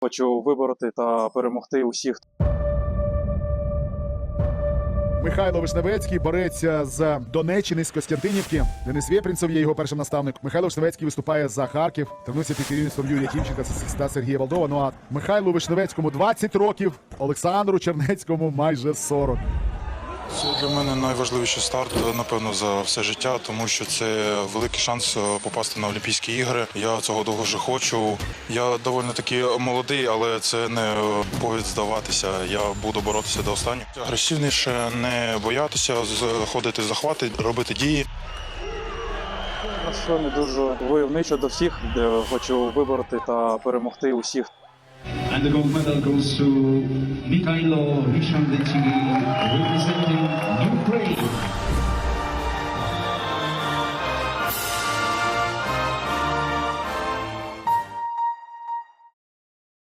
Хочу вибороти та перемогти усіх, Михайло Вишневецький бореться з Донеччини з Костянтинівки. Денис Вєпрінцев є його першим наставник. Михайло Вишневецький виступає за Харків. Тренується під керівництвом Юрія Тімченка та Сергія Валдова. Ну а Михайлу Вишневецькому 20 років, Олександру Чернецькому майже 40. Це для мене найважливіший старт, напевно, за все життя, тому що це великий шанс е, попасти на Олімпійські ігри. Я цього дуже хочу. Я доволі таки молодий, але це не повід здаватися. Я буду боротися до останнього. Агресивніше не боятися, заходити захвати, робити дії. Настроєний дуже войовничо до всіх, де хочу вибороти та перемогти усіх. And the gold medal goes to Mikhailo Ukraine.